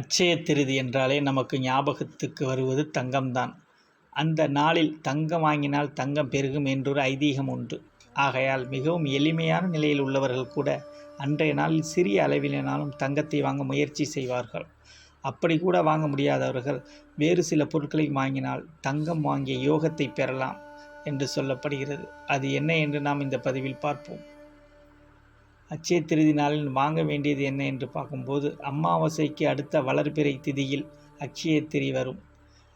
அச்சய திருதி என்றாலே நமக்கு ஞாபகத்துக்கு வருவது தங்கம்தான். அந்த நாளில் தங்கம் வாங்கினால் தங்கம் பெருகும் என்றொரு ஐதீகம் உண்டு. ஆகையால் மிகவும் எளிமையான நிலையில் உள்ளவர்கள் கூட அன்றைய நாளில் சிறிய அளவிலானாலும் தங்கத்தை வாங்க முயற்சி செய்வார்கள். அப்படி கூட வாங்க முடியாதவர்கள் வேறு சில பொருட்களை வாங்கினால் தங்கம் வாங்கிய யோகத்தை பெறலாம் என்று சொல்லப்படுகிறது. அது என்ன என்று நாம் இந்த பதிவில் பார்ப்போம். அட்சய திருதி நாளில் வாங்க வேண்டியது என்ன என்று பார்க்கும்போது அமாவாசைக்கு அடுத்த வளர்பிறை திதியில் அக்ஷய திரி வரும்.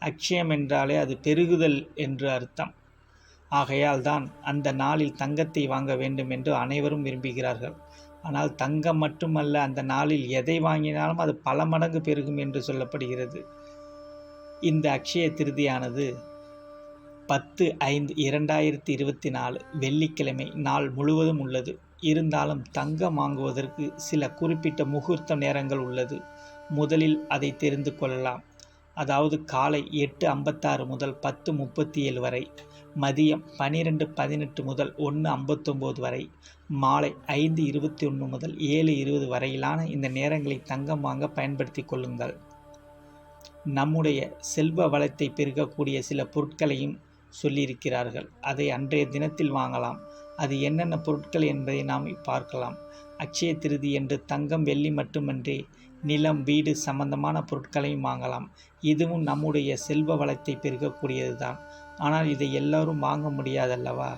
அக்ஷயம் என்றாலே அது பெருகுதல் என்று அர்த்தம். ஆகையால் தான் அந்த நாளில் தங்கத்தை வாங்க வேண்டும் என்று அனைவரும் விரும்புகிறார்கள். ஆனால் தங்கம் மட்டுமல்ல அந்த நாளில் எதை வாங்கினாலும் அது பல மடங்கு பெருகும் என்று சொல்லப்படுகிறது. இந்த அக்ஷய திருதியானது பத்து ஐந்து இரண்டாயிரத்தி இருபத்தி நாலு வெள்ளிக்கிழமை நாள் முழுவதும் உள்ளது. இருந்தாலும் தங்கம் வாங்குவதற்கு சில குறிப்பிட்ட முகூர்த்த நேரங்கள் உள்ளது. முதலில் அதை தெரிந்து கொள்ளலாம். அதாவது காலை எட்டு ஐம்பத்தாறு முதல் பத்து முப்பத்தி ஏழு வரை மதியம் பனிரெண்டு பதினெட்டு முதல் ஒன்று ஐம்பத்தொம்போது வரை மாலை ஐந்து இருபத்தி ஒன்று முதல் ஏழு இருபது வரையிலான இந்த நேரங்களை தங்கம் வாங்க பயன்படுத்தி கொள்ளுங்கள். நம்முடைய செல்வ வளத்தை பெருகக்கூடிய சில பொருட்களையும் சொல்லியிருக்கிறார்கள். அதை அன்றைய தினத்தில் வாங்கலாம். அது என்னென்ன பொருட்கள் என்பதை நாம் பார்க்கலாம். அக்ஷய திருதி என்று தங்கம் வெள்ளி மட்டுமன்றி நிலம் வீடு சம்பந்தமான பொருட்களையும் வாங்கலாம். இதுவும் நம்முடைய செல்வ வளத்தை பெருகக்கூடியது தான் ஆனால் இதை எல்லோரும் வாங்க முடியாதல்லவா?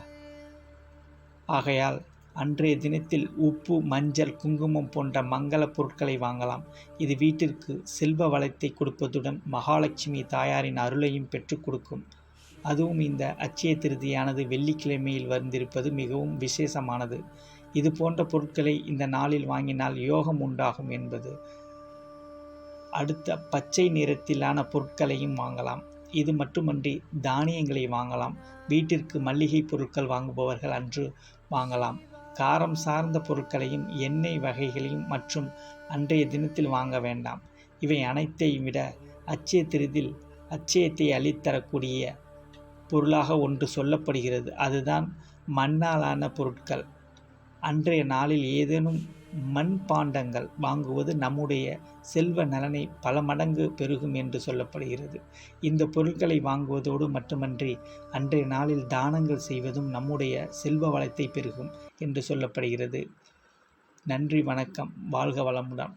ஆகையால் அன்றைய தினத்தில் உப்பு மஞ்சள் குங்குமம் போன்ற மங்கள பொருட்களை வாங்கலாம். இது வீட்டிற்கு செல்வ வளத்தை கொடுப்பதுடன் மகாலட்சுமி தாயாரின் அருளையும் பெற்றுக் கொடுக்கும். அதுவும் இந்த அச்சய திருதியானது வெள்ளிக்கிழமையில் வந்திருப்பது மிகவும் விசேஷமானது. இது போன்ற பொருட்களை இந்த நாளில் வாங்கினால் யோகம் உண்டாகும் என்பது. அடுத்த பச்சை நிறத்திலான பொருட்களையும் வாங்கலாம். இது மட்டுமன்றி தானியங்களை வாங்கலாம். வீட்டிற்கு மல்லிகை பொருட்கள் வாங்குபவர்கள் அன்று வாங்கலாம். காரம் சார்ந்த பொருட்களையும் எண்ணெய் வகைகளையும் மற்றும் அன்றைய தினத்தில் வாங்க வேண்டாம். இவை அனைத்தையும் விட அச்சய திருதில் அச்சயத்தை அளித்தரக்கூடிய பொருளாக ஒன்று சொல்லப்படுகிறது. அதுதான் மண்ணாலான பொருட்கள். அன்றைய நாளில் ஏதேனும் மண் பாண்டங்கள் வாங்குவது நம்முடைய செல்வ நலனை பல மடங்கு பெருகும் என்று சொல்லப்படுகிறது. இந்த பொருட்களை வாங்குவதோடு மட்டுமன்றி அன்றைய நாளில் தானங்கள் செய்வதும் நம்முடைய செல்வ வளத்தை பெருகும் என்று சொல்லப்படுகிறது. நன்றி வணக்கம். வாழ்க வளமுடன்.